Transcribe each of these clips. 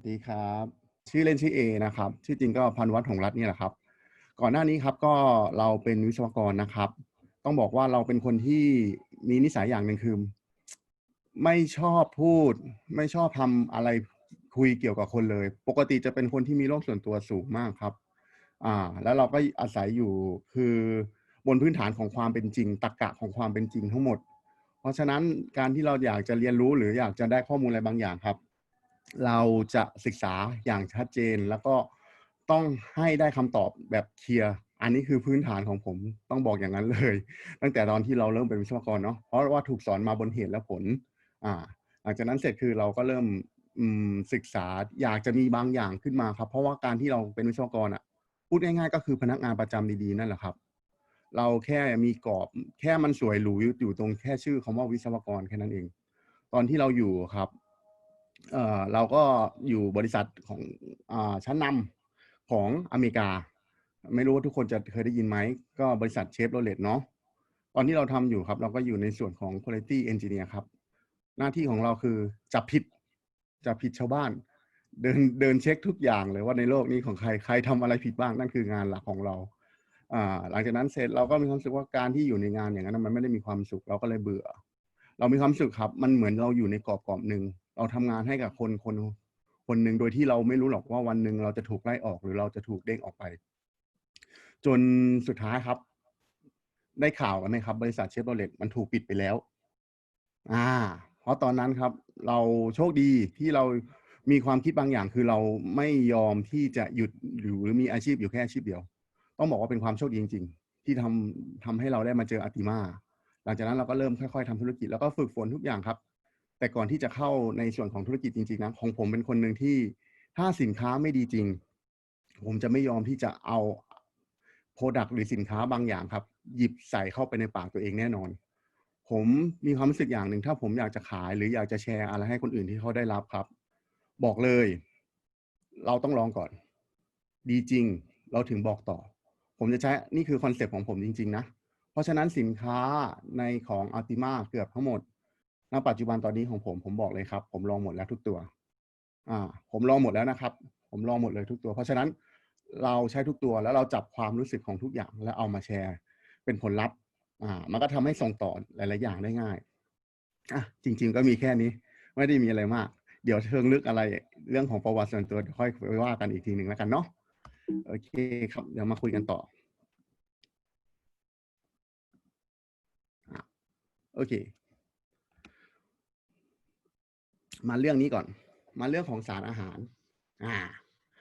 วัสดีครับ ชื่อเล่นชื่อเอนะครับชื่อจริงก็พันวัฒน์หงรัตน์นี่แหละครับ ก่อนหน้านี้ครับก็เราเป็นวิศวกรนะครับ ต้องบอกว่าเราเป็นคนที่มีนิสัยอย่างหนึ่งคือไม่ชอบพูด ไม่ชอบทำอะไรคุยเกี่ยวกับคนเลย ปกติจะเป็นคนที่มีโลกส่วนตัวสูงมากครับ อ่า แล้วเราก็อาศัยอยู่คือบนพื้นฐานของความเป็นจริงตรรกะของความเป็นจริงทั้งหมด เพราะฉะนั้นการที่เราอยากจะเรียนรู้หรืออยากจะได้ข้อมูลอะไรบางอย่างครับ เราจะศึกษาอย่างชัดเจน แล้วก็ต้องให้ได้คำตอบแบบเคลียร์อันนี้คือพื้นฐานของผมต้องบอกอย่างนั้นเลย ตั้งแต่ตอนที่เราเริ่มเป็นวิศวกรเนาะเพราะว่าถูกสอนมาบนเหตุและผล อ่า หลังจากนั้นเสร็จคือเราก็เริ่มศึกษาอยากจะมีบางอย่างขึ้นมาครับ เพราะว่าการที่เราเป็นวิศวกรอะ พูดง่ายๆ ก็คือพนักงานประจำดีๆนั่นแหละครับ เราแค่มีกรอบแค่มันสวยหรูอยู่อยู่ตรงแค่ชื่อคำว่าวิศวกรแค่นั้นเอง ตอนที่เราอยู่ครับ เอ่อเราก็อยู่บริษัทของอ่าชั้นนำของอเมริกา ไม่รู้ว่าทุกคนจะเคยได้ยินไหม ก็บริษัทเชฟโรเลตเนาะตอนที่เราทำอยู่ครับ เราก็อยู่ในส่วนของ quality engineer ครับ หน้าที่ของเราคือจับผิดจับผิดชาวบ้าน เดินเดินเช็คทุกอย่างเลยว่าในโลกนี้ของใครใครทำอะไรผิดบ้างนั่นคืองานหลักของเราอ่าหลังจากนั้นเสร็จเราก็มีความรู้สึกว่าการที่อยู่ในงานอย่างนั้นนะมันไม่ได้มีความสุขเราก็เลยเบื่อ เรามีความสุขครับ มันเหมือนเราอยู่ในกรอบกรอบหนึ่งเราทำงานให้กับคนคนคนหนึ่งโดยที่เราไม่รู้หรอกว่าวันหนึ่งเราจะถูกไล่ออกหรือเราจะถูกเด้งออกไป จนสุดท้ายครับ ได้ข่าวกันไหมครับ บริษัทเชฟโรเลตมันถูกปิดไปแล้ว อ่า เพราะตอนนั้นครับ เราโชคดีที่เรามีความคิดบางอย่างคือเราไม่ยอมที่จะหยุดหรือมีอาชีพอยู่แค่อาชีพเดียว ต้องบอกว่าเป็นความโชคดีจริง ๆ ที่ทำทำให้เราได้มาเจออาติมา ลังจากนั้นเราก็เริ่มค่อยๆทำธุรกิจแล้วก็ฝึกฝนทุกอย่างครับ แต่ก่อนที่จะเข้าในส่วนของธุรกิจจริงๆนะของผมเป็นคนหนึ่งที่ถ้าสินค้าไม่ดีจริง ผมจะไม่ยอมที่จะเอาโปรดักต์หรือสินค้าบางอย่างครับ หยิบใส่เข้าไปในปากตัวเองแน่นอน ผมมีความรู้สึกอย่างหนึ่งถ้าผมอยากจะขายหรืออยากจะแชร์อะไรให้คนอื่นที่เขาได้รับครับ บอกเลย เราต้องลองก่อน ดีจริง เราถึงบอกต่อ ผมจะใช้นี่คือคอนเซปต์ของผมจริง ๆ นะ ราะฉะนั้นสินค้าในของอัลติมาเกือบทั้งหมด ณ ปัจจุบันตอนนี้ของผมผมบอกเลยครับ ผมลองหมดแล้วทุกตัว อ่า ผมลองหมดแล้วนะครับ ผมลองหมดเลยทุกตัว เพราะฉะนั้นเราใช้ทุกตัวแล้วเราจับความรู้สึกของทุกอย่าง แล้วเอามาแชร์ เป็นผลลัพธ์ อ่า มันก็ทำให้ส่งต่อหลาย ๆ อย่างได้ง่าย อะ จริง ๆ ก็มีแค่นี้ ไม่ได้มีอะไรมาก เดี๋ยวเชิงลึกอะไรเรื่องของประวัติส่วนตัวเดี๋ยวค่อยไปว่ากันอีกทีหนึ่งแล้วกันเนาะ โอเคครับ เดี๋ยวมาคุยกันต่อ อะ โอเค มาเรื่องนี้ก่อน มาเรื่องของสารอาหาร อ่า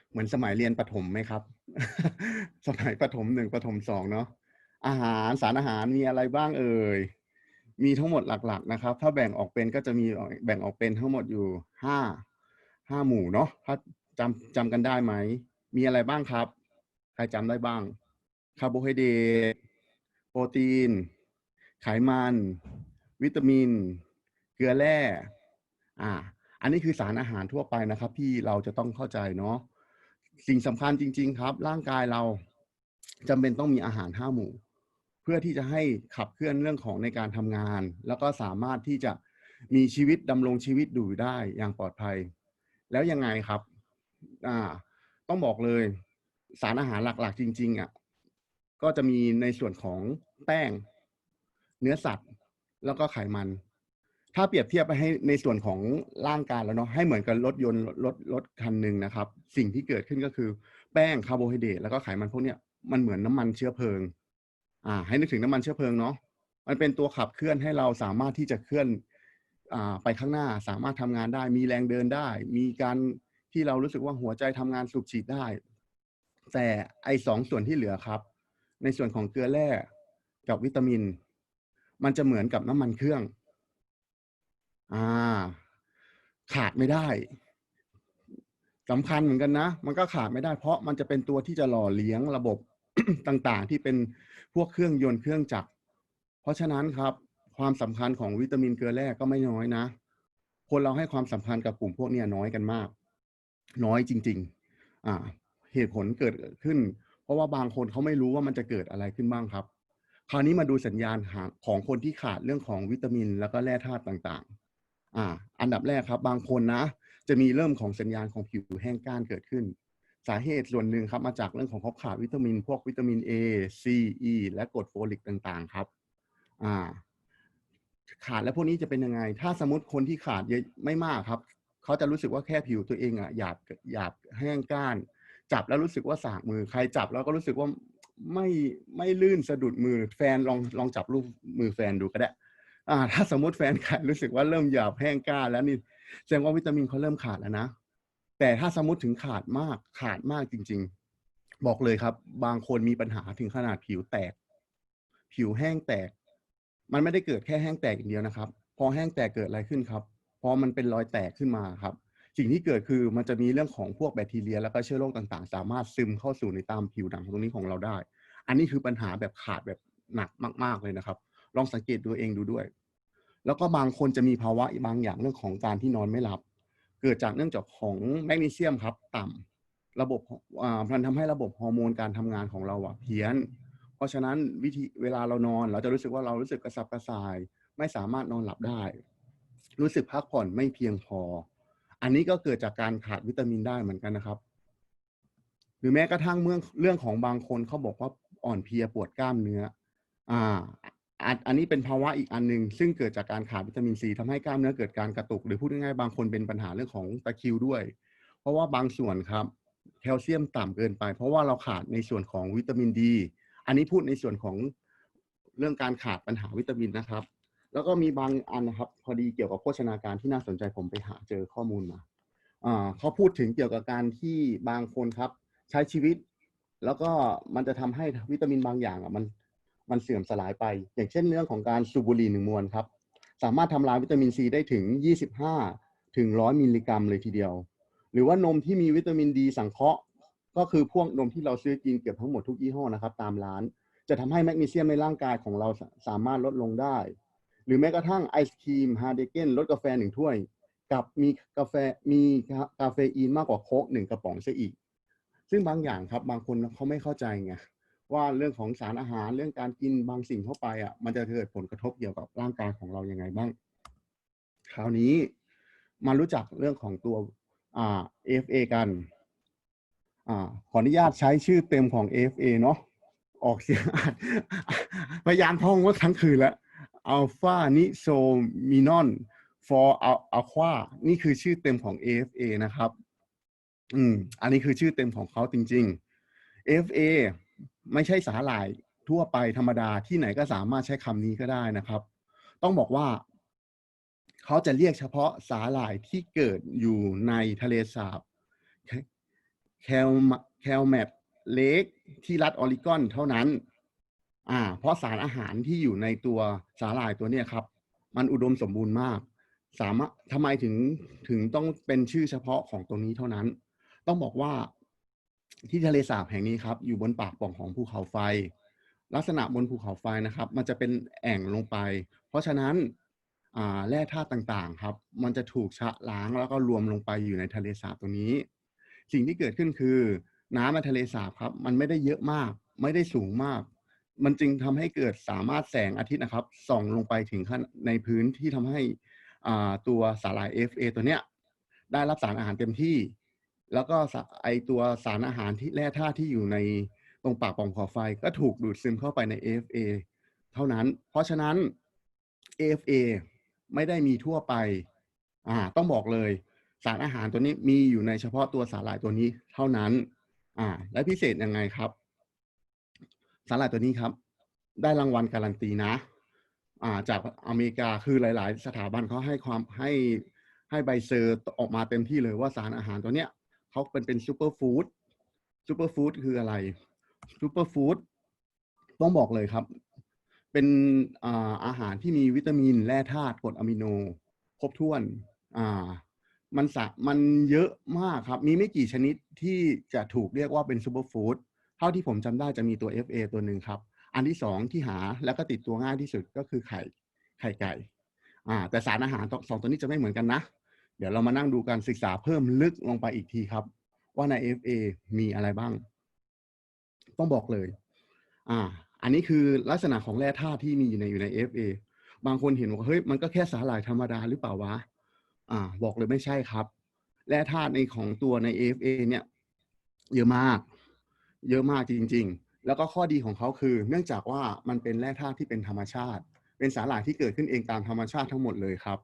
เหมือนสมัยเรียนประถมไหมครับ สมัยประถมหนึ่งประถมสองเนาะอาหารสารอาหารมีอะไรบ้างเอ่ยมีทั้งหมดหลัก ๆ นะครับ ถ้าแบ่งออกเป็นก็จะมีแบ่งออกเป็นทั้งหมดอยู่ห้าห้าหมู่เนาะถ้าจำจำกันได้ไหม มีอะไรบ้างครับ ใครจำได้บ้าง คาร์โบไฮเดรต โปรตีน ไขมัน วิตามิน เกลือแร่อ่า อันนี้คือสารอาหารทั่วไปนะครับ ที่เราจะต้องเข้าใจเนาะสิ่งสำคัญจริง ๆ ครับ ร่างกายเราจำเป็นต้องมีอาหารห้าหมู่ เพื่อที่จะให้ขับเคลื่อนเรื่องของในการทำงาน แล้วก็สามารถที่จะมีชีวิตดำรงชีวิตอยู่ได้อย่างปลอดภัย แล้วยังไงครับ อ่า ต้องบอกเลย สารอาหารหลักๆ จริง ๆอะก็จะมีในส่วนของแป้ง เนื้อสัตว์ แล้วก็ไขมัน ถ้าเปรียบเทียบไปให้ในส่วนของร่างกายแล้วเนาะให้เหมือนกับรถยนต์รถรถคันหนึ่งนะครับ สิ่งที่เกิดขึ้นก็คือแป้งคาร์โบไฮเดรตแล้วก็ไขมันพวกเนี้ยมันเหมือนน้ำมันเชื้อเพลิง อ่า ให้นึกถึงน้ำมันเชื้อเพลิงเนาะมันเป็นตัวขับเคลื่อนให้เราสามารถที่จะเคลื่อนอ่าไปข้างหน้าสามารถทำงานได้ มีแรงเดินได้ มีการที่เรารู้สึกว่าหัวใจทำงานสูบฉีดได้ แต่ไอสองส่วนที่เหลือครับ ในส่วนของเกลือแร่กับวิตามิน มันจะเหมือนกับน้ำมันเครื่อง อ่า ขาดไม่ได้สำคัญเหมือนกันนะ มันก็ขาดไม่ได้เพราะมันจะเป็นตัวที่จะหล่อเลี้ยงระบบต่างๆ ที่เป็นพวกเครื่องยนต์เครื่องจักร เพราะฉะนั้นครับ ความสำคัญของวิตามินเกลือแร่ก็ไม่น้อยนะ คนเราให้ความสำคัญกับกลุ่มพวกนี้น้อยกันมาก น้อยจริง ๆ อ่า เหตุผลเกิดขึ้น เพราะว่าบางคนเขาไม่รู้ว่ามันจะเกิดอะไรขึ้นบ้างครับ คราวนี้มาดูสัญญาณของคนที่ขาดเรื่องของวิตามิน แล้วก็แร่ธาตุต่างๆ อ่า อันดับแรกครับ บางคนนะ จะมีเริ่มของสัญญาณของผิวแห้งก้านเกิดขึ้น สาเหตุส่วนหนึ่งครับมาจากเรื่องของเขาขาดวิตามิน พวกวิตามิน A C E และกรดโฟลิกต่างๆ ครับ อ่า ขาดแล้วพวกนี้จะเป็นยังไง ถ้าสมมติคนที่ขาดเยอะไม่มากครับ เขาจะรู้สึกว่าแค่ผิวตัวเองอะหยาบหยาบแห้งก้านจับแล้วรู้สึกว่าสากมือใครจับแล้วก็รู้สึกว่า ไม่ไม่ลื่นสะดุดมือแฟนลองลองจับรูปมือแฟนดูก็ได้อ่า ถ้าสมมติแฟนใครรู้สึกว่าเริ่มหยาบแห้งก้านแล้วนี่แสดงว่าวิตามินเขาเริ่มขาดแล้วนะแต่ถ้าสมมติถึงขาดมากขาดมากจริง ๆ บอกเลยครับ บางคนมีปัญหาถึงขนาดผิวแตก ผิวแห้งแตก มันไม่ได้เกิดแค่แห้งแตกอย่างเดียวนะครับ พอแห้งแตกเกิดอะไรขึ้นครับ พอมันเป็นรอยแตกขึ้นมาครับ สิ่งที่เกิดคือมันจะมีเรื่องของพวกแบคทีเรีย แล้วก็เชื้อโรคต่างๆ สามารถซึมเข้าสู่ในตามผิวหนังตรงนี้ของเราได้ อันนี้คือปัญหาแบบขาดแบบหนักมาก ๆเลยนะครับ ลองสังเกตดูเองดูด้วย แล้วก็บางคนจะมีภาวะบางอย่างเรื่องของการที่นอนไม่หลับ เกิดจากเนื่องจากของแมกนีเซียมครับต่ำระบบมันทำให้ระบบฮอร์โมนการทำงานของเราอะเพี้ยน เพราะฉะนั้นวิธีเวลาเรานอน เราจะรู้สึกว่าเรารู้สึกกระสับกระส่าย ไม่สามารถนอนหลับได้ รู้สึกพักผ่อนไม่เพียงพอ อันนี้ก็เกิดจากการขาดวิตามินได้เหมือนกันนะครับ หรือแม้กระทั่งเมื่อเรื่องของบางคนเขาบอกว่าอ่อนเพลียปวดกล้ามเนื้อ อ่าอันอันนี้เป็นภาวะอีกอันหนึ่งซึ่งเกิดจากการขาดวิตามินซีทำให้กล้ามเนื้อเกิดการกระตุก หรือพูดง่ายๆบางคนเป็นปัญหาเรื่องของตะคริวด้วย เพราะว่าบางส่วนครับแคลเซียมต่ำเกินไป เพราะว่าเราขาดในส่วนของวิตามินดี อันนี้พูดในส่วนของเรื่องการขาดปัญหาวิตามินนะครับ แล้วก็มีบางอันนะครับ พอดีเกี่ยวกับโภชนาการที่น่าสนใจผมไปหาเจอข้อมูลมาเขาพูดถึงเกี่ยวกับการที่บางคนครับ ใช้ชีวิต แล้วก็มันจะทำให้วิตามินบางอย่างอะมันมันเสื่อมสลายไป อย่างเช่นเรื่องของการสูบบุหรี่หนึ่งมวนครับ สามารถทำลายวิตามินซีได้ถึง 25 ถึง 100 มิลลิกรัมเลยทีเดียว หรือว่านมที่มีวิตามินดีสังเคราะห์ ก็คือพวกนมที่เราซื้อกินเกือบทั้งหมดทุกยี่ห้อนะครับ ตามร้าน จะทำให้แมกนีเซียมในร่างกายของเราสามารถลดลงได้ หรือแม้กระทั่งไอศครีมฮาเดเกนลดกาแฟหนึ่งถ้วย กับมีกาแฟมีกาเฟอีนมากกว่าโค้กหนึ่งกระป๋องซะอีก ซึ่งบางอย่างครับบางคนเขาไม่เข้าใจไงว่าเรื่องของสารอาหารเรื่องการกินบางสิ่งเข้าไปอะมันจะเกิดผลกระทบเกี่ยวกับร่างกายของเรายังไงบ้าง คราวนี้มารู้จักเรื่องของตัวอ่า FA กันอ่าขออนุญาตใช้ชื่อเต็มของ FA เนาะออกเสียงพยายามท่องว่าทั้งคืนแล้ว Alpha n i s o m i n o n for Aqua นี่คือชื่อเต็มของ AFA นะครับ อืม อันนี้คือชื่อเต็มของเขาจริงๆ AFA ไม่ใช่สาหร่ายทั่วไปธรรมดาที่ไหนก็สามารถใช้คำนี้ก็ได้นะครับ ต้องบอกว่า เขาจะเรียกเฉพาะสาหร่ายที่เกิดอยู่ในทะเลสาบแคลแคลแมปเลกที่รัฐออริกอนเท่านั้น อ่า เพราะสารอาหารที่อยู่ในตัวสาหร่ายตัวเนี้ยครับ มันอุดมสมบูรณ์มาก สามารถทำไมถึงถึงต้องเป็นชื่อเฉพาะของตรงนี้เท่านั้น ต้องบอกว่าที่ทะเลสาบแห่งนี้ครับ อยู่บนปากป่องของภูเขาไฟ ลักษณะบนภูเขาไฟนะครับ มันจะเป็นแอ่งลงไป เพราะฉะนั้นแร่ธาตุต่างๆ ครับ มันจะถูกชะล้างแล้วก็รวมลงไปอยู่ในทะเลสาบตรงนี้ สิ่งที่เกิดขึ้นคือ น้ำในทะเลสาบครับ มันไม่ได้เยอะมาก ไม่ได้สูงมาก มันจึงทำให้เกิดสามารถแสงอาทิตย์นะครับ ส่องลงไปถึงขั้นในพื้นที่ทำให้ตัวสาหร่าย FA ตัวเนี้ยได้รับสารอาหารเต็มที่ แล้วก็ไอตัวสารอาหารที่แร่ธาตุที่อยู่ในตรงปากป่องขอไฟก็ถูกดูดซึมเข้าไปใน AFA เท่านั้น เพราะฉะนั้น AFA ไม่ได้มีทั่วไปอ่าต้องบอกเลย สารอาหารตัวนี้มีอยู่ในเฉพาะตัวสาหร่ายตัวนี้เท่านั้นอ่าและพิเศษยังไงครับ สาหร่ายตัวนี้ครับ ได้รางวัลการันตีนะ อ่าจากอเมริกาคือหลาย ๆ สถาบันเขาให้ความให้ให้ใบเซอร์ออกมาเต็มที่เลยว่าสารอาหารตัวเนี้ยเขาเป็นเป็นซูเปอร์ฟู้ดซูเปอร์ฟู้ดคืออะไรซูเปอร์ฟู้ดต้องบอกเลยครับ เป็นอาอาหารที่มีวิตามินแร่ธาตุกรดอะมิโน ครบถ้วน อ่า มันสะมันเยอะมากครับ มีไม่กี่ชนิดที่จะถูกเรียกว่าเป็นซูเปอร์ฟู้ด เท่าที่ผมจำได้จะมีตัว FA ตัวหนึ่งครับ อันที่สองที่หาแล้วก็ติดตัวง่ายที่สุดก็คือไข่ไข่ไก่อ่าแต่สารอาหารสองตัวนี้จะไม่เหมือนกันนะ เดี๋ยวเรามานั่งดูการศึกษาเพิ่มลึกลงไปอีกทีครับ ว่าใน FA มีอะไรบ้าง ต้องบอกเลย อ่า อันนี้คือลักษณะของแร่ธาตุที่มีอยู่ในอยู่ใน FA บางคนเห็นว่าเฮ้ยมันก็แค่สาหร่ายธรรมดาหรือเปล่าวะอ่า บอกเลยไม่ใช่ครับ แร่ธาตุในของตัวใน FA เนี่ย เยอะมาก เยอะมากจริง ๆ แล้วก็ข้อดีของเขาคือ เนื่องจากว่ามันเป็นแร่ธาตุที่เป็นธรรมชาติ เป็นสาหร่ายที่เกิดขึ้นเองตามธรรมชาติทั้งหมดเลยครับ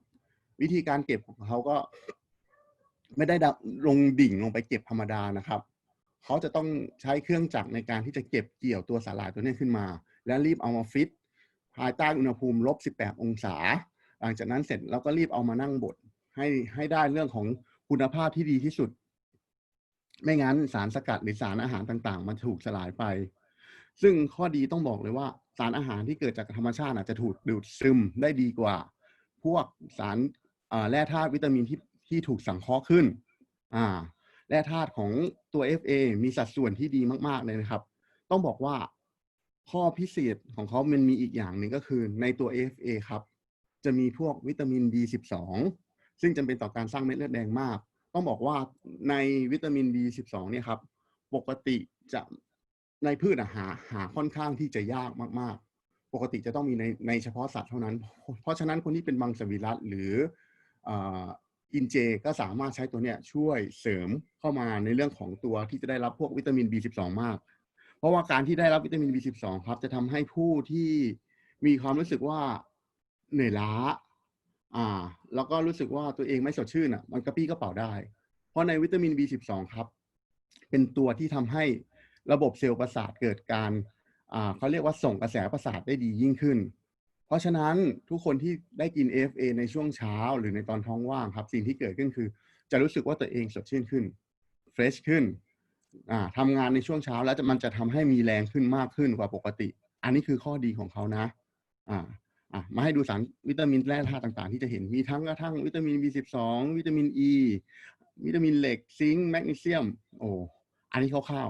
วิธีการเก็บของเขาก็ไม่ได้ลงดิ่งลงไปเก็บธรรมดานะครับ เขาจะต้องใช้เครื่องจักรในการที่จะเก็บเกี่ยวตัวสาหร่ายตัวนี้ขึ้นมา แล้วรีบเอามาฟิตภายใต้อุณหภูมิลบ 18 องศา หลังจากนั้นเสร็จเราก็รีบเอามานั่งบดให้ให้ได้เรื่องของคุณภาพที่ดีที่สุด ไม่งั้นสารสกัดหรือสารอาหารต่างๆ มันถูกสลายไป ซึ่งข้อดีต้องบอกเลยว่า สารอาหารที่เกิดจากธรรมชาติอาจจะถูกดูดซึมได้ดีกว่า พวกสารแร่ธาตุวิตามินที่ที่ถูกสังเคราะห์ขึ้นอ่าแร่ธาตุของตัว FA มีสัดส่วนที่ดีมาก ๆ เลยนะครับ ต้องบอกว่าข้อพิเศษของเขามันมีอีกอย่างหนึ่งก็คือในตัว FA ครับ จะมีพวกวิตามิน B12 ซึ่งจำเป็นต่อการสร้างเม็ดเลือดแดงมาก ต้องบอกว่าในวิตามิน B12 เนี่ยครับ ปกติจะในพืชอะหาหาค่อนข้างที่จะยากมาก ๆ ปกติจะต้องมีในในเฉพาะสัตว์เท่านั้น เพราะฉะนั้นคนที่เป็นมังสวิรัตหรืออ่าอินเจก็สามารถใช้ตัวเนี้ยช่วยเสริมเข้ามาในเรื่องของตัวที่จะได้รับพวกวิตามิน B12 มาก เพราะว่าการที่ได้รับวิตามิน B12 ครับ จะทำให้ผู้ที่มีความรู้สึกว่าเหนื่อยล้า อ่า แล้วก็รู้สึกว่าตัวเองไม่สดชื่นอะ มันกระปี้กระเป๋าได้ เพราะในวิตามิน B12 ครับ เป็นตัวที่ทำให้ระบบเซลล์ประสาทเกิดการอ่าเขาเรียกว่าส่งกระแสประสาทได้ดียิ่งขึ้น เพราะฉะนั้นทุกคนที่ได้กิน AFA ในช่วงเช้า หรือในตอนท้องว่างครับ สิ่งที่เกิดขึ้นคือ จะรู้สึกว่าตัวเองสดชื่นขึ้นเฟรชขึ้นอ่าทำงานในช่วงเช้าแล้วมันจะทำให้มีแรงขึ้นมากขึ้นกว่าปกติ อันนี้คือข้อดีของเขานะอ่า อะมาให้ดูสารวิตามินแร่ธาตุต่างๆ ที่จะเห็นมีทั้งกระทั่งวิตามิน B12 วิตามิน E วิตามินเหล็กซิงค์แมกนีเซียม โอ้อันนี้คร่าว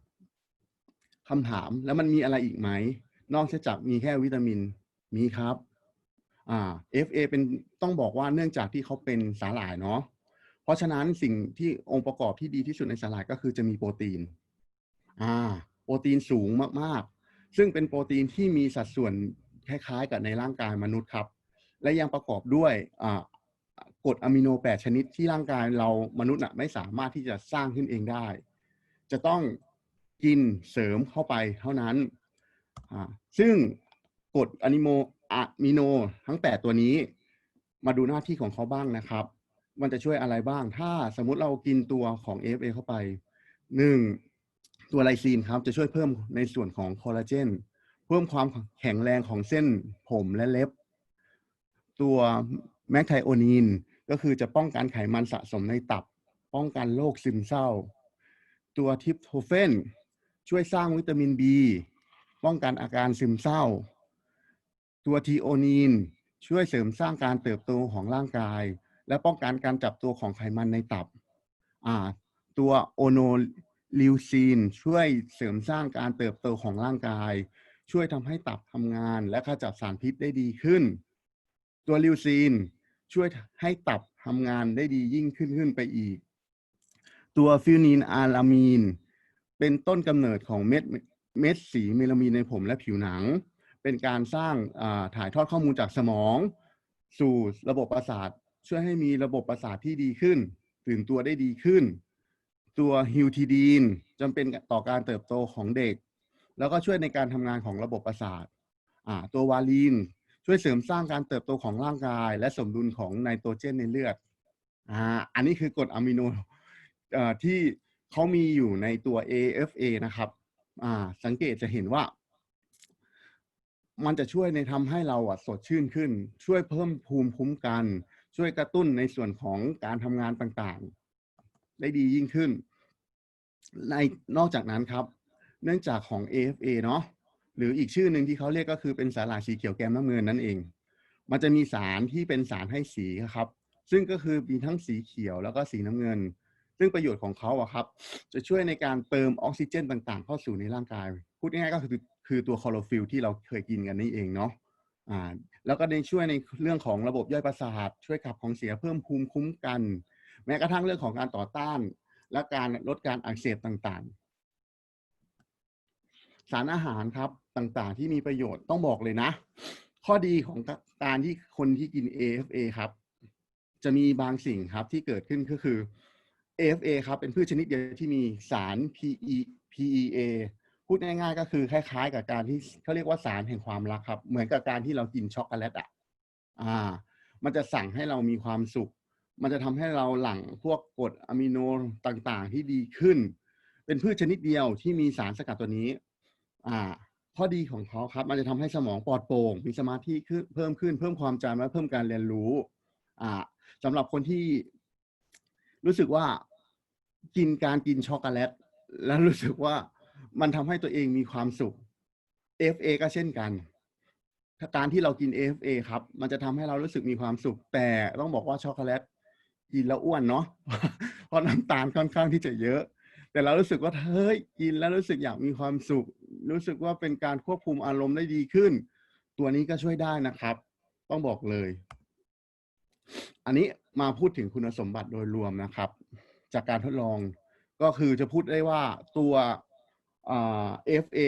ๆคำถามแล้วมันมีอะไรอีกไหม นอกจากมีแค่วิตามินมีครับอ่า FA เป็นต้องบอกว่าเนื่องจากที่เขาเป็นสาหร่ายเนาะเพราะฉะนั้นสิ่งที่องค์ประกอบที่ดีที่สุดในสาหร่ายก็คือจะมีโปรตีนอ่าโปรตีนสูงมากๆ ซึ่งเป็นโปรตีนที่มีสัดส่วน คล้ายๆ กับในร่างกายมนุษย์ครับ และยังประกอบด้วยกรดอะมิโน8ชนิดที่ร่างกายเรามนุษย์น่ะไม่สามารถที่จะสร้างขึ้นเองได้ จะต้องกินเสริมเข้าไปเท่านั้น ซึ่งกรดอะมิโนอะมิโนทั้ง 8 ตัวนี้ มาดูหน้าที่ของเขาบ้างนะครับ มันจะช่วยอะไรบ้าง ถ้าสมมุติเรากินตัวของ FA เข้าไปหนึ่งตัวไลซีนครับ จะช่วยเพิ่มในส่วนของคอลลาเจน เพิ่มความแข็งแรงของเส้นผมและเล็บ ตัวแมคไทโอนีนก็คือจะป้องกันไขมันสะสมในตับ ป้องกันโรคซึมเศร้า ตัวทิปโทเฟนช่วยสร้างวิตามิน B ป้องกันอาการซึมเศร้า ตัวทีโอนีนช่วยเสริมสร้างการเติบโตของร่างกาย และป้องกันการจับตัวของไขมันในตับอ่าตัวโอโนลิวซีนช่วยเสริมสร้างการเติบโตของร่างกาย ช่วยทำให้ตับทำงาน และขจัดสารพิษได้ดีขึ้น ตัวลิวซีนช่วยให้ตับทำงานได้ดียิ่งขึ้นขึ้นไปอีก ตัวฟิวนินอาลามีน เป็นต้นกำเนิดของเม็ดเม็ดสีเมลามีนในผมและผิวหนัง เป็นการสร้างถ่ายทอดข้อมูลจากสมอง สู่ระบบประสาท ช่วยให้มีระบบประสาทที่ดีขึ้น ตื่นตัวได้ดีขึ้น ตัวฮิวทีดีนจำเป็นต่อการเติบโตของเด็ก แล้วก็ช่วยในการทำงานของระบบประสาทอ่าตัววาลีน ช่วยเสริมสร้างการเติบโตของร่างกาย และสมดุลของไนโตรเจนในเลือดอ่าอันนี้คือกรดอะมิโนที่เขามีอยู่ในตัว AFA นะครับอ่าสังเกตจะเห็นว่า มันจะช่วยในทำให้เราอะสดชื่นขึ้น ช่วยเพิ่มภูมิคุ้มกัน ช่วยกระตุ้นในส่วนของการทำงานต่างๆ ได้ดียิ่งขึ้น ในนอกจากนั้นครับ เนื่องจากของ AFA เนาะหรืออีกชื่อหนึ่งที่เขาเรียกก็คือเป็นสาหร่ายสีเขียวแกมน้ำเงินนั่นเอง มันจะมีสารที่เป็นสารให้สีครับ ซึ่งก็คือมีทั้งสีเขียวแล้วก็สีน้ำเงิน ซึ่งประโยชน์ของเขาอะครับ จะช่วยในการเติมออกซิเจนต่างๆ เข้าสู่ในร่างกาย พูดง่ายๆก็คือคือตัวคลอโรฟิลที่เราเคยกินกันนี่เองเนาะอ่าแล้วก็ในช่วยในเรื่องของระบบย่อยประสาทช่วยขับของเสียเพิ่มภูมิคุ้มกัน แม้กระทั่งเรื่องของการต่อต้าน และการลดการอักเสบต่างๆ สารอาหารครับต่างๆ ที่มีประโยชน์ต้องบอกเลยนะ ข้อดีของการที่คนที่กิน AFA ครับ จะมีบางสิ่งครับที่เกิดขึ้นก็คือ AFA ครับเป็นพืชชนิดเดียวที่มีสาร PE PEA พูดง่ายๆ ก็คือคล้ายๆ กับการที่เขาเรียกว่าสารแห่งความรักครับ เหมือนกับการที่เรากินช็อกโกแลตอะอ่า มันจะสั่งให้เรามีความสุข มันจะทำให้เราหลั่งพวกกรดอะมิโนต่างๆ ที่ดีขึ้น เป็นพืชชนิดเดียวที่มีสารสกัดตัวนี้ อ่าข้อดีของเขาครับ มันจะทำให้สมองปลอดโปร่ง มีสมาธิขึ้นเพิ่มขึ้น เพิ่มความจำและเพิ่มการเรียนรู้ อ่าสำหรับคนที่รู้สึกว่ากินการกินช็อกโกแลต แล้วรู้สึกว่ามันทำให้ตัวเองมีความสุข FA ก็เช่นกันถ้าการที่เรากิน AFA ครับ มันจะทำให้เรารู้สึกมีความสุข แต่ต้องบอกว่าช็อกโกแลตกินแล้วอ้วนเนาะเพราะน้ำตาลค่อนข้างที่จะเยอะ แต่เรารู้สึกว่าเฮ้ยกินแล้วรู้สึกอยากมีความสุข รู้สึกว่าเป็นการควบคุมอารมณ์ได้ดีขึ้น ตัวนี้ก็ช่วยได้นะครับ ต้องบอกเลย อันนี้มาพูดถึงคุณสมบัติโดยรวมนะครับ จากการทดลองก็คือจะพูดได้ว่าตัวเอฟเอ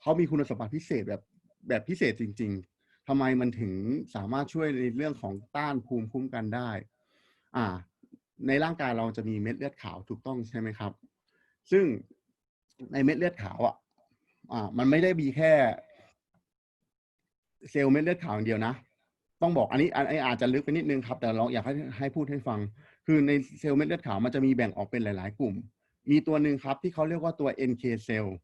เขามีคุณสมบัติพิเศษแบบแบบพิเศษจริง ๆทำไมมันถึงสามารถช่วยในเรื่องของต้านภูมิคุ้มกันได้ อ่า ในร่างกายเราจะมีเม็ดเลือดขาวถูกต้องใช่ไหมครับ ซึ่งในเม็ดเลือดขาวอะอ่า มันไม่ได้มีแค่ เซลล์เม็ดเลือดขาวอย่างเดียวนะ ต้องบอกอันนี้อันนี้อาจจะลึกไปนิดนึงครับ แต่เราอยากให้ให้พูดให้ฟัง คือในเซลล์เม็ดเลือดขาวมันจะมีแบ่งออกเป็นหลาย ๆ กลุ่ม มีตัวหนึ่งครับ ที่เขาเรียกว่าตัว NK เซลล์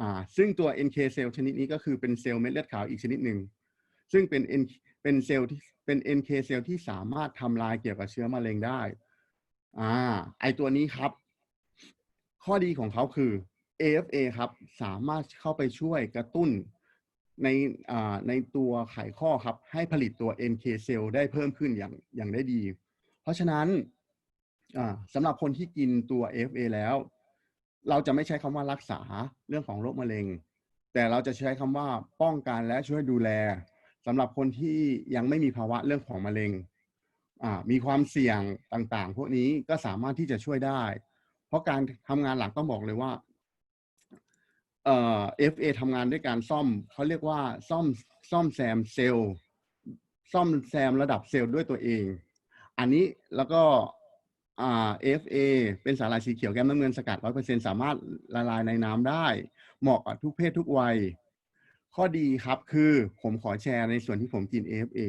อ่า ซึ่งตัว NK เซลล์ชนิดนี้ก็คือเป็นเซลล์เม็ดเลือดขาวอีกชนิดหนึ่งซึ่งเป็น N เป็นเซลล์ที่เป็น NK เซลล์ที่สามารถทำลายเกี่ยวกับเชื้อมะเร็งได้ อ่า ไอตัวนี้ครับ ข้อดีของเขาคือ AFA ครับสามารถเข้าไปช่วยกระตุ้นในในตัวไขข้อครับ ให้ผลิตตัว NK เซลล์ได้เพิ่มขึ้นอย่างอย่างได้ดี เพราะฉะนั้นสำหรับคนที่กินตัว AFA แล้ว เราจะไม่ใช้คำว่ารักษาเรื่องของโรคมะเร็ง แต่เราจะใช้คำว่าป้องกันและช่วยดูแลสำหรับคนที่ยังไม่มีภาวะเรื่องของมะเร็งมีความเสี่ยงต่างๆ พวกนี้ก็สามารถที่จะช่วยได้ ราะการทำงานหลักต้องบอกเลยว่า เอ่อ FA ทำงานด้วยการซ่อมเขาเรียกว่าซ่อมซ่อมแซมเซลล์ซ่อมแซมระดับเซลล์ด้วยตัวเอง อันนี้แล้วก็อ่า FA เป็นสารายสีเขียวแก้มน้ำเงินสกัด 100%สามารถละลายในน้ำได้ เหมาะกับทุกเพศทุกวัย ข้อดีครับคือผมขอแชร์ในส่วนที่ผมกิน AFA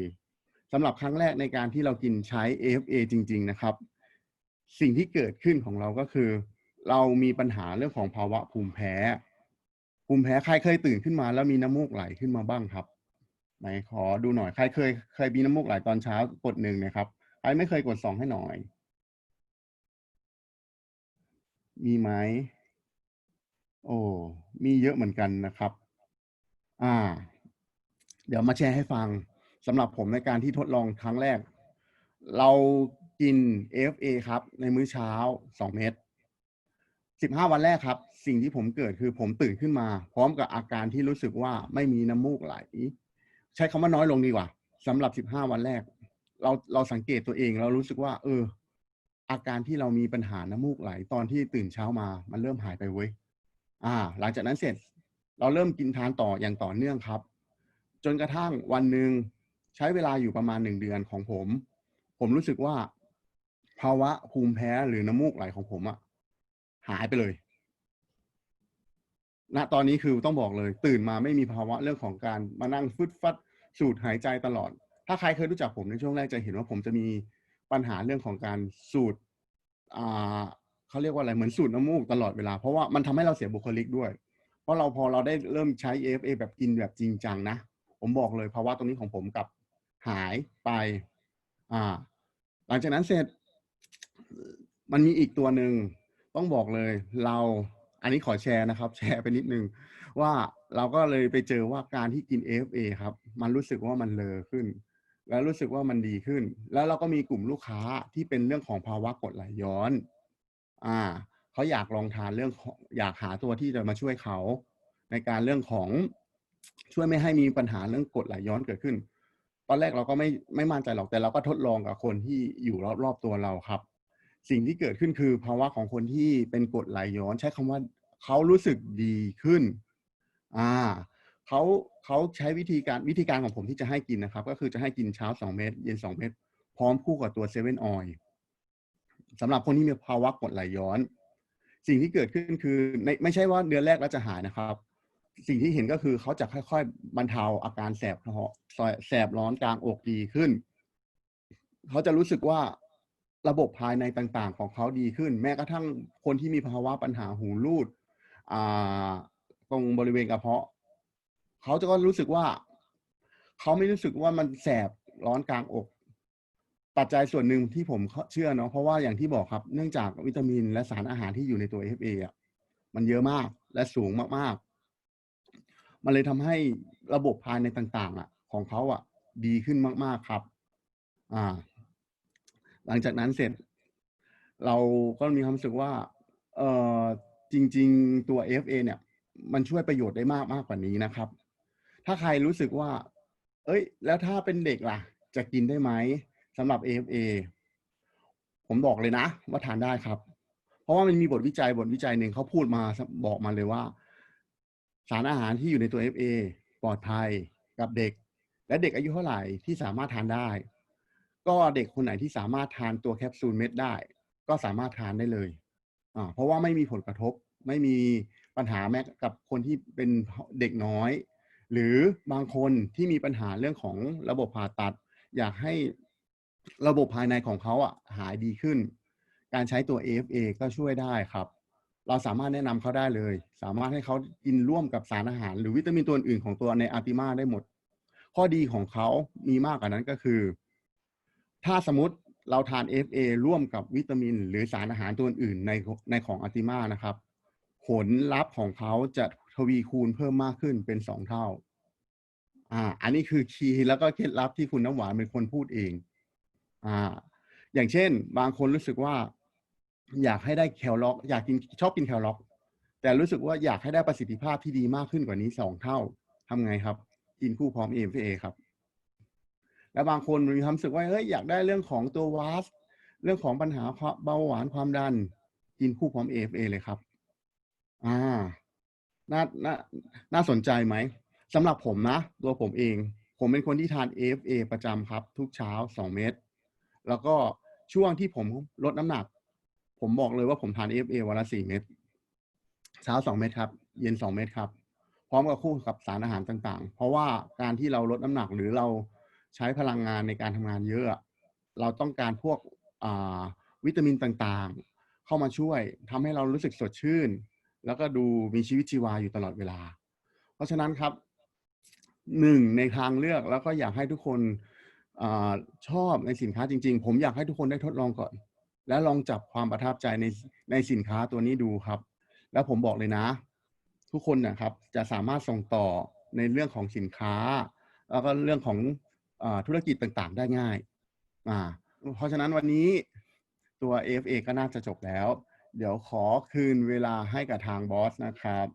สำหรับครั้งแรกในการที่เรากินใช้ AFA จริง ๆ นะครับ สิ่งที่เกิดขึ้นของเราก็คือ เรามีปัญหาเรื่องของภาวะภูมิแพ้ ภูมิแพ้ใครเคยตื่นขึ้นมา แล้วมีน้ำมูกไหลขึ้นมาบ้างครับไหนขอดูหน่อยใครเคยเคยมีน้ำมูกไหลตอนเช้ากดหนึ่งนะครับใครไม่เคยกดสองให้หน่อย มีไหมโอ้มีเยอะเหมือนกันนะครับ อ่า เดี๋ยวมาแชร์ให้ฟังสำหรับผมในการที่ทดลองครั้งแรก เรา กิน AFA ครับ ในมื้อเช้า2เม็ด15วันแรกครับ สิ่งที่ผมเกิดคือผมตื่นขึ้นมา พร้อมกับอาการที่รู้สึกว่าไม่มีน้ำมูกไหล ใช้คำว่าน้อยลงดีกว่าสำหรับ15วันแรก เราเราสังเกตตัวเองเรารู้สึกว่า เออ อาการที่เรามีปัญหาน้ำมูกไหล ตอนที่ตื่นเช้ามา มันเริ่มหายไปเว้ยอ่า หลังจากนั้นเสร็จ เราเริ่มกินทานต่ออย่างต่อเนื่องครับ จนกระทั่งวันหนึ่งใช้เวลาอยู่ประมาณหนึ่งเดือนของผม ผมรู้สึกว่า ภาวะภูมิแพ้หรือน้ำมูกไหลของผมอะหายไปเลยณตอนนี้คือต้องบอกเลย ตื่นมาไม่มีภาวะเรื่องของการมานั่งฟึดฟัดสูดหายใจตลอด ถ้าใครเคยรู้จักผมในช่วงแรกจะเห็นว่าผมจะมีปัญหาเรื่องของการสูดอ่าเขาเรียกว่าอะไรเหมือนสูดน้ำมูกตลอดเวลา เพราะว่ามันทำให้เราเสียบุคลิกด้วย เพราะเราพอเราได้เริ่มใช้ AFA แบบกินแบบจริงจังนะ ผมบอกเลยภาวะตรงนี้ของผมกลับหายไป อ่า หลังจากนั้นเสร็จ มันมีอีกตัวหนึ่งต้องบอกเลยเราอันนี้ขอแชร์นะครับ แชร์ไปนิดนึง ว่าเราก็เลยไปเจอว่าการที่กิน AFA ครับ มันรู้สึกว่ามันเลอขึ้น แล้วรู้สึกว่ามันดีขึ้น แล้วเราก็มีกลุ่มลูกค้าที่เป็นเรื่องของภาวะกรดไหลย้อน อ่าเขาอยากลองทานเรื่องของอยากหาตัวที่จะมาช่วยเขา ในการเรื่องของช่วยไม่ให้มีปัญหาเรื่องกรดไหลย้อนเกิดขึ้น ตอนแรกเราก็ไม่ไม่มั่นใจหรอกแต่เราก็ทดลองกับคนที่อยู่รอบๆตัวเราครับ สิ่งที่เกิดขึ้นคือภาวะของคนที่เป็นกรดไหลย้อนใช้คำว่าเขารู้สึกดีขึ้น อ่าเขาเขาใช้วิธีการวิธีการของผมที่จะให้กินนะครับ ก็คือจะให้กินเช้า2เม็ดเย็น2เม็ดพร้อมคู่กับตัวเซเว่นออยสำหรับคนที่มีภาวะกรดไหลย้อน สิ่งที่เกิดขึ้นคือในไม่ใช่ว่าเดือนแรกแล้วจะหายนะครับ สิ่งที่เห็นก็คือเขาจะค่อย ๆ บรรเทาอาการแสบท้องแสบร้อนกลางอกดีขึ้น เขาจะรู้สึกว่า ระบบภายในต่างๆ ของเขาดีขึ้น แม้กระทั่งคนที่มีภาวะปัญหาหูรูดอ่าตรงบริเวณกระเพาะ เขาจะก็รู้สึกว่า เขาไม่รู้สึกว่ามันแสบร้อนกลางอก ปัจจัยส่วนหนึ่งที่ผมเชื่อเนาะเพราะว่าอย่างที่บอกครับ เนื่องจากวิตามินและสารอาหารที่อยู่ในตัว FA อะมันเยอะมากและสูงมากๆ มันเลยทำให้ระบบภายในต่าง ๆ อะ ของเขาอะ ดีขึ้นมาก ๆครับ อ่า หลังจากนั้นเสร็จ เราก็มีความรู้สึกว่า เออจริง ๆ ตัว FA เนี่ย มันช่วยประโยชน์ได้มากมากกว่านี้นะครับ ถ้าใครรู้สึกว่า เอ้ย แล้วถ้าเป็นเด็กล่ะ จะกินได้ไหมสำหรับ AFA ผมบอกเลยนะ ว่าทานได้ครับ เพราะว่ามันมีบทวิจัยบทวิจัยหนึ่งเขาพูดมาบอกมาเลยว่า สารอาหารที่อยู่ในตัว FA ปลอดภัยกับเด็ก และเด็กอายุเท่าไหร่ที่สามารถทานได้ ก็เด็กคนไหนที่สามารถทานตัวแคปซูลเม็ดได้ ก็สามารถทานได้เลยอ่าเพราะว่าไม่มีผลกระทบ ไม่มีปัญหาแม้กับคนที่เป็นเด็กน้อย หรือบางคนที่มีปัญหาเรื่องของระบบผ่าตัด อยากให้ระบบภายในของเขาอะหายดีขึ้น การใช้ตัว AFA ก็ช่วยได้ครับ เราสามารถแนะนำเขาได้เลย สามารถให้เขากินร่วมกับสารอาหาร หรือวิตามินตัวอื่นของตัวในอาร์ติมาได้หมด ข้อดีของเขามีมากกว่านั้นก็คือ ถ้าสมมติเราทาน FA ร่วมกับวิตามิน หรือสารอาหารตัวอื่นในในของอาร์ติมานะครับ ผลลัพธ์ของเขาจะทวีคูณเพิ่มมากขึ้นเป็นสองเท่า อ่า อันนี้คือคีย์แล้วก็เคล็ดลับที่คุณน้ำหวานเป็นคนพูดเอง อ่า อย่างเช่น บางคนรู้สึกว่า อยากให้ได้แคลล็อก อยากกินชอบกินแคลล็อก แต่รู้สึกว่าอยากให้ได้ประสิทธิภาพที่ดีมากขึ้นกว่านี้สองเท่าทำไงครับ กินคู่พร้อม AFA ครับ แล้วบางคนมีความรู้สึกว่าเฮ้ยอยากได้เรื่องของตัววาสเรื่องของปัญหาเบาหวานความดัน กินคู่พร้อม AFA เลยครับ อ่าน่าน่าน่าสนใจไหมสำหรับผมนะ ตัวผมเอง ผมเป็นคนที่ทาน AFA ประจำครับ ทุกเช้า2เม็ดแล้วก็ช่วงที่ผมลดน้ำหนัก ผมบอกเลยว่าผมทาน AFA วันละ4เม็ดเช้า2เม็ดครับ เย็น2เม็ดครับ พร้อมกับคู่กับสารอาหารต่างๆ เพราะว่าการที่เราลดน้ำหนักหรือเรา ใช้พลังงานในการทำงานเยอะ เราต้องการพวกวิตามินต่างๆ เข้ามาช่วยทำให้เรารู้สึกสดชื่น แล้วก็ดูมีชีวิตชีวาอยู่ตลอดเวลา เพราะฉะนั้นครับหนึ่งในทางเลือกแล้วก็อยากให้ทุกคนอชอบในสินค้าจริง ๆ ผมอยากให้ทุกคนได้ทดลองก่อน และลองจับความประทับใจในในสินค้าตัวนี้ดูครับ แล้วผมบอกเลยนะ ทุกคนนะครับจะสามารถส่งต่อในเรื่องของสินค้า แล้วก็เรื่องของ ธุรกิจต่างๆ ได้ง่ายอ่าเพราะฉะนั้นวันนี้ตัว AFA ก็น่าจะจบแล้ว เดี๋ยวขอคืนเวลาให้กับทางบอสนะครับ